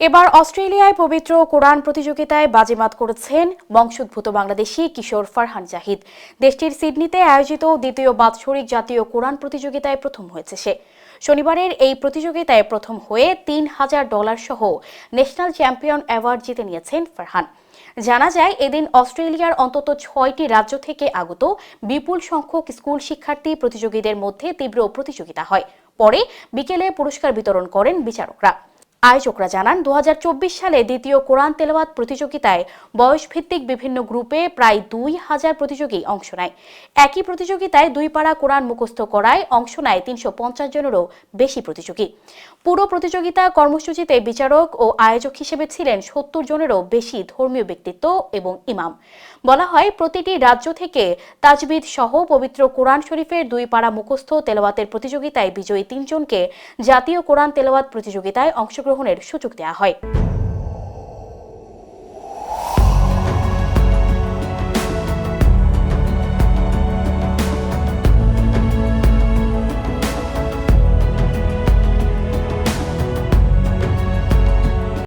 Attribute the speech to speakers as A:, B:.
A: এবার অস্ট্রেলিয়ায় পবিত্র কোরআন প্রতিযোগিতায় বাজিমাত করেছেন বংশোদ্ভূত বাংলাদেশি কিশোর ফারহান জাহিদ। দেশটির সিডনিতে আয়োজিত দ্বিতীয় বাৎসরিক জাতীয় কোরআন প্রতিযোগিতায় প্রথম হয়েছে সে। শনিবারের এই প্রতিযোগিতায় প্রথম হয়ে তিন হাজার ডলার সহ ন্যাশনাল চ্যাম্পিয়ন অ্যাওয়ার্ড জিতে নিয়েছেন ফারহান। জানা যায়, এদিন অস্ট্রেলিয়ার অন্তত ছয়টি রাজ্য থেকে আগত বিপুল সংখ্যক স্কুল শিক্ষার্থী প্রতিযোগীদের মধ্যে তীব্র প্রতিযোগিতা হয়। পরে বিকেলে পুরস্কার বিতরণ করেন বিচারকরা। আয়োজকরা জানান দু হাজার চব্বিশ সালে দ্বিতীয় কোরআন তেলাওয়াত প্রতিযোগিতায় বয়সভিত্তিক বিভিন্ন গ্রুপে প্রায় দুই হাজার প্রতিযোগী অংশ নেয়। একই প্রতিযোগিতায় দুই পাড়া কোরআন মুখস্থ করায় অংশ নেয় তিনশো পঞ্চাশ জনেরও বেশি প্রতিযোগী। পুরো প্রতিযোগিতা কর্মসূচিতে বিচারক ও আয়োজক হিসেবে ছিলেন সত্তর জনেরও বেশি ধর্মীয় ব্যক্তিত্ব এবং ইমাম। বলা হয়, প্রতিটি রাজ্য থেকে তাজবিদ সহ পবিত্র কোরআন শরীফের দুই পাড়া মুখস্থ তেলাওয়াতের প্রতিযোগিতায় বিজয়ী তিনজনকে জাতীয় কোরআন তেলাওয়াত প্রতিযোগিতায় অংশগ্রহণের সুযোগ দেওয়া হয়।